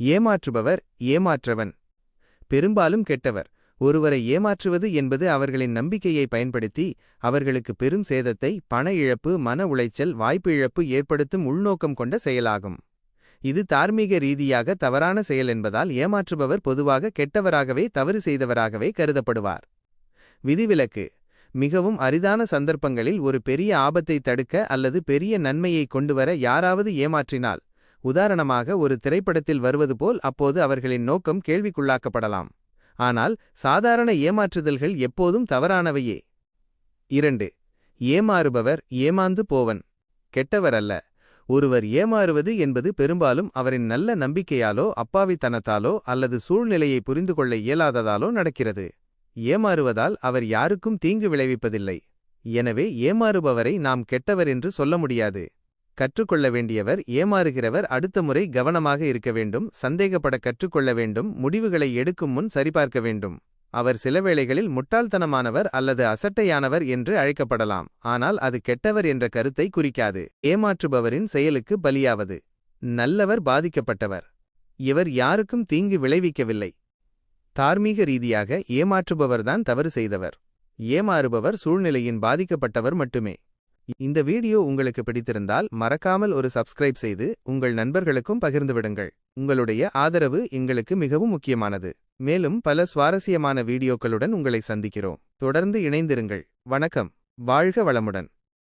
ஏமாற்றுபவர் ஏமாற்றவன். பெரும்பாலும் கெட்டவர். ஒருவரை ஏமாற்றுவது என்பது அவர்களின் நம்பிக்கையை பயன்படுத்தி அவர்களுக்கு பெரும் சேதத்தை பண இழப்பு மன உளைச்சல் வாய்ப்பு இழப்பு ஏற்படுத்தும் உள்நோக்கம் கொண்ட செயலாகும். இது தார்மீக ரீதியாக தவறான செயல் என்பதால் ஏமாற்றுபவர் பொதுவாக கெட்டவராகவே தவறு செய்தவராகவே கருதப்படுவார். விதிவிலக்கு. மிகவும் அரிதான சந்தர்ப்பங்களில் ஒரு பெரிய ஆபத்தை தடுக்க அல்லது பெரிய நன்மையை கொண்டுவர யாராவது ஏமாற்றினால் உதாரணமாக ஒரு திரைப்படத்தில் வருவது போல் அப்போது அவர்களின் நோக்கம் கேள்விக்குள்ளாக்கப்படலாம். ஆனால் சாதாரண ஏமாற்றுதல்கள் எப்போதும் தவறானவையே. இரண்டு ஏமாறுபவர் ஏமாந்து போவன். கெட்டவர் அல்ல. ஒருவர் ஏமாறுவது என்பது பெரும்பாலும் அவரின் நல்ல நம்பிக்கையாலோ அப்பாவித்தனத்தாலோ அல்லது சூழ்நிலையை புரிந்து கொள்ள இயலாததாலோ நடக்கிறது. ஏமாறுவதால் அவர் யாருக்கும் தீங்கு விளைவிப்பதில்லை. எனவே ஏமாறுபவரை நாம் கெட்டவர் என்று சொல்ல முடியாது. கற்றுக்கொள்ள வேண்டியவர் ஏமாறுகிறவர் அடுத்த முறை கவனமாக இருக்க வேண்டும் சந்தேகப்பட கற்றுக்கொள்ள வேண்டும் முடிவுகளை எடுக்கும் முன் சரிபார்க்க வேண்டும். அவர் சில வேளைகளில் முட்டாள்தனமானவர் அல்லது அசட்டையானவர் என்று அழைக்கப்படலாம் ஆனால் அது கெட்டவர் என்ற கருத்தை குறிக்காது. ஏமாற்றுபவரின் செயலுக்கு பலியாவது. நல்லவர் பாதிக்கப்பட்டவர். இவர் யாருக்கும் தீங்கு விளைவிக்கவில்லை. தார்மீக ரீதியாக ஏமாற்றுபவர்தான் தவறு செய்தவர். ஏமாறுபவர் சூழ்நிலையின் பாதிக்கப்பட்டவர் மட்டுமே. இந்த வீடியோ உங்களுக்கு பிடித்திருந்தால் மறக்காமல் ஒரு சப்ஸ்கிரைப் செய்து உங்கள் நண்பர்களுக்கும் பகிர்ந்துவிடுங்கள். உங்களுடைய ஆதரவு எங்களுக்கு மிகவும் முக்கியமானது. மேலும் பல சுவாரஸ்யமான வீடியோக்களுடன் உங்களை சந்திக்கிறோம். தொடர்ந்து இணைந்திருங்கள். வணக்கம். வாழ்க வளமுடன்.